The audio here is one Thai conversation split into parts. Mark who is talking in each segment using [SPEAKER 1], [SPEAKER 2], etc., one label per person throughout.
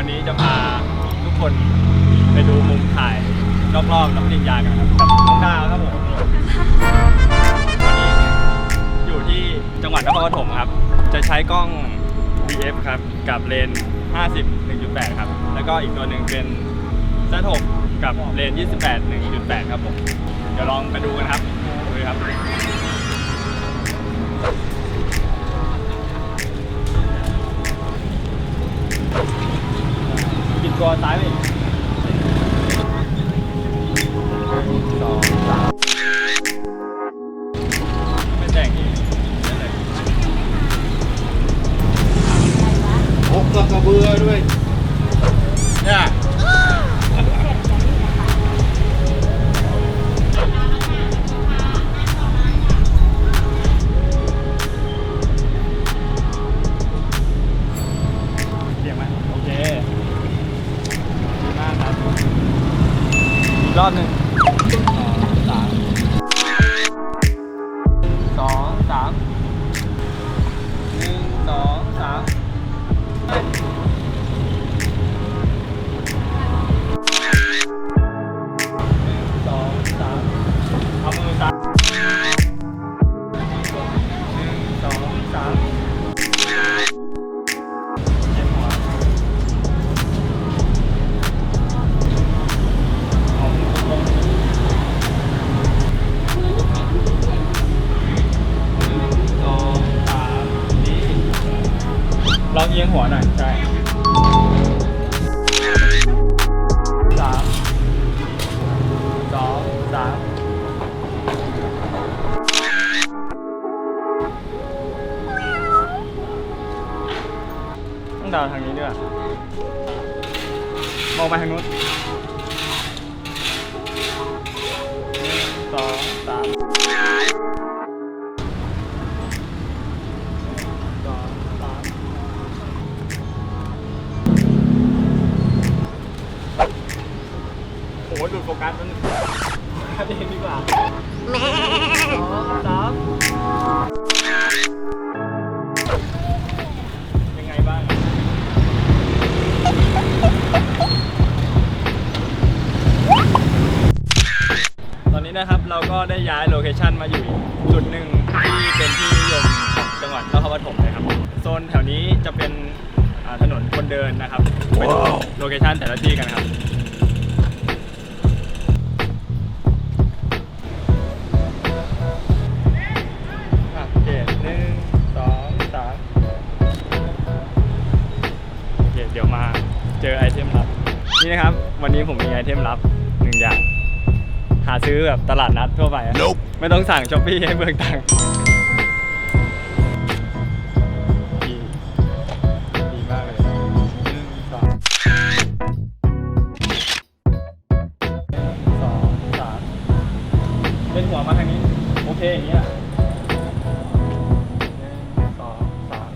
[SPEAKER 1] วันนี้จะพาทุกคนไปดูมุมถ่ายรอบๆรับปริญญากันครับกับน้องดาวครับผมวันนี้อยู่ที่จังหวัดนครปฐมครับ จะใช้กล้อง DF ครับกับเลน 50 1.8 ครับ แล้วก็อีกตัวหนึ่งเป็น Z6 กับเลน 28 1.8 ครับผม เดี๋ยวลองไปดูกันครับดูเลยครับ ปิดตั ต้องเดาทางนี้ด้วยมองไปทางนู้นสองสามสองสามโอ้โหหลุดโฟกัสมันโฟกัสเองดีกว่า นี้นะครับเราก็ได้ย้ายโลเคชันมาอยู่จุดหนึ่งที่เป็นที่นิยมของจังหวัดนครปฐมเลยครับโซนแถวนี้จะเป็นถนนคนเดินนะครับไปดูโลเคชันแต่ละที่กันครับโอเคหนึ่งสองสามโอเคเดี๋ยวมาเจอไอเทมลับ นี่นะครับ วันนี้ผมมีไอเทมลับหนึ่งอย่าง หาซื้อแบบตลาดนัดทั่วไปอะไม่ต้องสั่งช้อปปี้ให้เบิกตังค์ดีดีมากเลยหนึ่งสองสองสามเป็นหัวมาทางนี้ โอเคอย่างนี้แหละหนึ่งสองสาม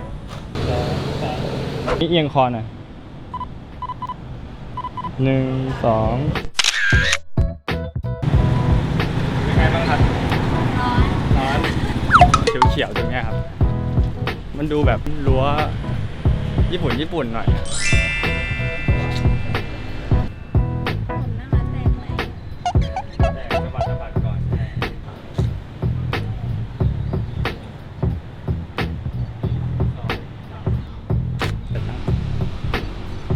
[SPEAKER 1] สองสามนี่เอียงคอหน่อยหนึ่งสอง เขียวๆตรงเนี้ยครับ มันดูแบบรั้วญี่ปุ่นญี่ปุ่นหน่อยแต่สะบัดสะบัดก่อน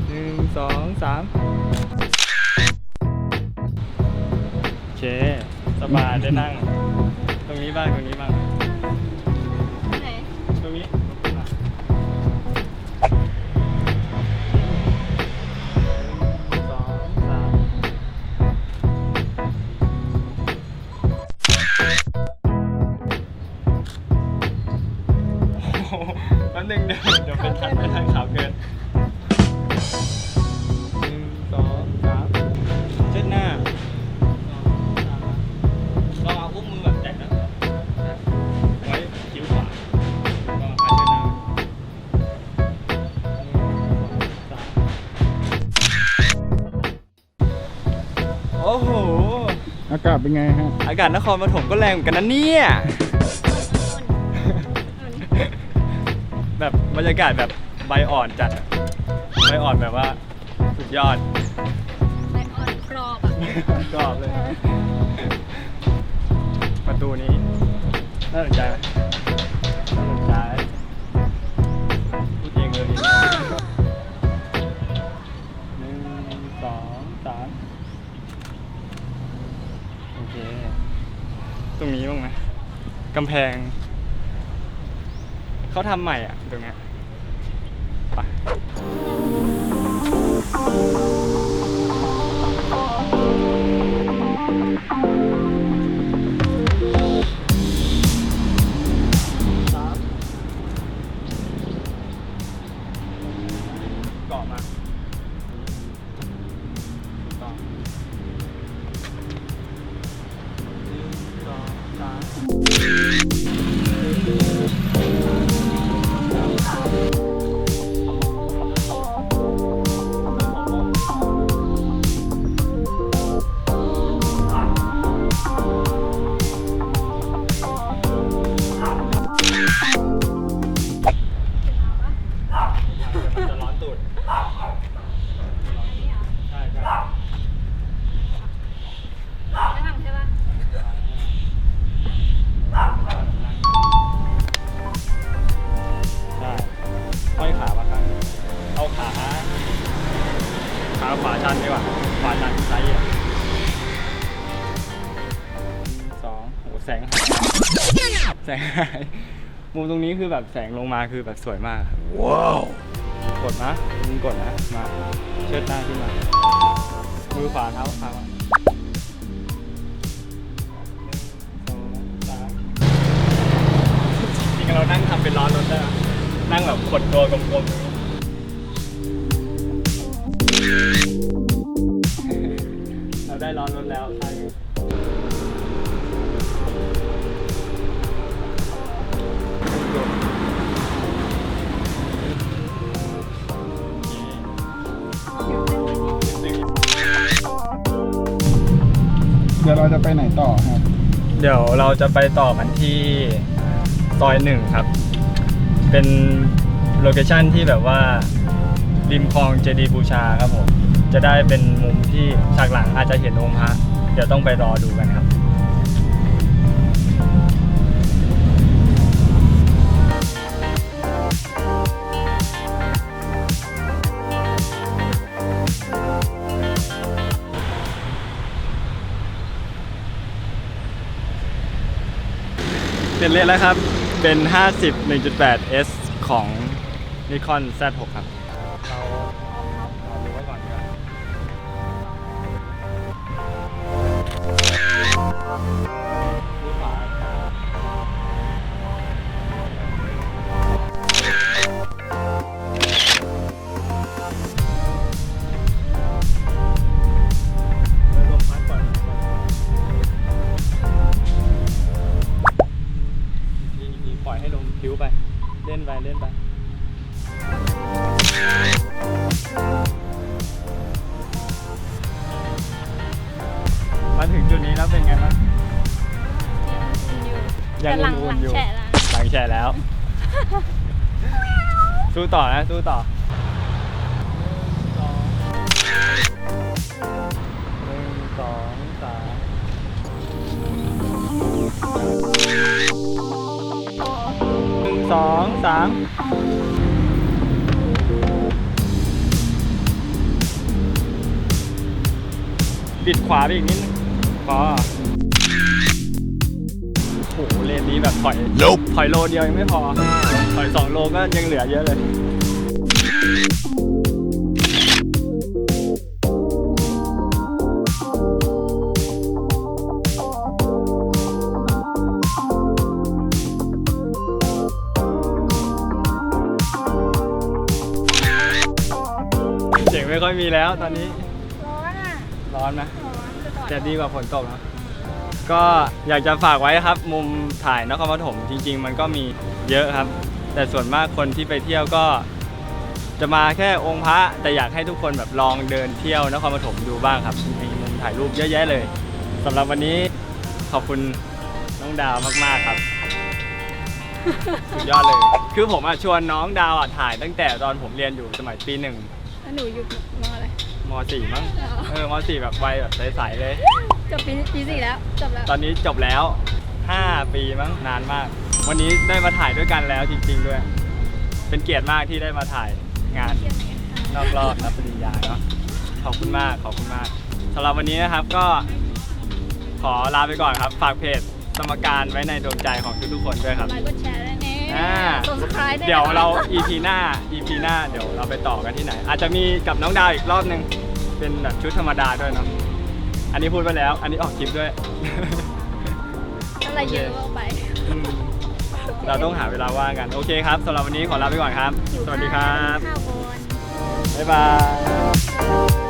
[SPEAKER 1] หนึ่งสองสามโอเค สบายได้นั่ง ตรงนี้บ้าง ตรงนี้บ้าง
[SPEAKER 2] ศเป็นไงฮะ
[SPEAKER 1] อากาศนครปฐมก็แรงเหมือนกันนะเนี่ย แบบบรรยากาศแบบใบอ่อนจัดอะใบอ่อนแบบว่าดยอด
[SPEAKER 3] ไส้อ่อนกรอบอะ
[SPEAKER 1] กรอบเลย ประตูนี้ น่าสนใจไหม เค ตรงนี้บ้างไหมกำแพง เขาทำใหม่อะ ตรงเนี้ยไป งหาย มุมตรงนี้คือแบบแสงลงมาคือแบบสวยมากครับว้าว กดนะมึงกดนะ มา เชิดหน้าขึ้นมา มือขวาเท้าขวาหนึ่งสองสามจริงๆเรานั่งทำเป็นล้อรถได้ไหมนั่งแบบกดตัวกลมๆ เราได้ล้อรถแล้วใช่
[SPEAKER 2] เดี๋ยวเราจะไปไหนต่อครับ
[SPEAKER 1] เดี๋ยวเราจะไปต่อกันที่ซอยหนึ่งครับ เป็นโลเคชั่นที่แบบว่าริมคลองเจดีย์บูชาครับผม จะได้เป็นมุมที่ฉากหลังอาจจะเห็นองค์พระ เดี๋ยวต้องไปรอดูกันครับ เป็นเลขแล้วครับ เป็น 50 1.8 S ของ Nikon Z6 ครับ สู้ต่อนะ สู้ต่อหนึ่งสองสามหนึ่งสองสามปิดขวาไปอีกนิดนึงพอ นนี้แบบถอยถอยโลเดียวยังไม่พอ ถอยสองโลก็ยังเหลือเยอะเลย เสียงไม่ค่อยมีแล้วตอนนี้
[SPEAKER 3] ร้อนอะ
[SPEAKER 1] ร้อนนะ
[SPEAKER 3] ร้อนจะต่อย
[SPEAKER 1] แต่ดีกว่าฝนตกนะ ก็อยากจะฝากไว้ครับ มุมถ่ายนครปฐมจริง ๆ มันก็มีเยอะครับ แต่ส่วนมากคนที่ไปเที่ยวก็ จะมาแค่องค์พระแต่อยากให้ทุกคนแบบลองเดินเที่ยวนครปฐมดูบ้างครับมีมุมถ่ายรูปเยอะแยะเลยสำหรับวันนี้ขอบคุณน้องดาวมากๆครับสุดยอดเลย คือผมอะชวนน้องดาวอะถ่ายตั้งแต่ตอนผมเรียนอยู่สมัยปีหนึ่ง
[SPEAKER 3] แล้วหนูอยู่มออะไร
[SPEAKER 1] มสี่มั้งเออมสี่แบบวัยแบบใสๆเลย
[SPEAKER 3] จบปีปีสี่แล้วจบแล้ว
[SPEAKER 1] ตอนนี้จบแล้ว 5 ปีมั้งนานมาก วันนี้ได้มาถ่ายด้วยกันแล้วจริง ๆ ด้วย เป็นเกียรติมากที่ได้มาถ่ายงานนอกรอบรับปริญญาเนาะขอบคุณมากขอบคุณมากสำหรับวันนี้นะครับก็ ขอลาไปก่อนครับ ฝากเพจสมการไว้ในดวงใจของทุกๆคนด้วยครับ
[SPEAKER 3] ไลค์กดแชร์ด้วยนี่
[SPEAKER 1] อ่า
[SPEAKER 3] กด subscribe ด้วยนะ
[SPEAKER 1] เดี๋ยวเรา EP หน้า EP หน้าเดี๋ยวเราไปต่อกันที่ไหน อาจจะมีกับน้องดาวอีกรอบหนึ่งเป็นแบบชุดธรรมดาด้วยเนาะ อันนี้พูดไปแล้ว อันนี้ออกคลิปด้วย
[SPEAKER 3] อะไรเยอะเอาไป
[SPEAKER 1] อืมเราต้องหาเวลาว่างกัน โอเคครับสำหรับวันนี้ขอลาไปก่อนครับ
[SPEAKER 3] หิว
[SPEAKER 1] สวัสดีครับ
[SPEAKER 3] ข้าวบน
[SPEAKER 1] บ๊ายบาย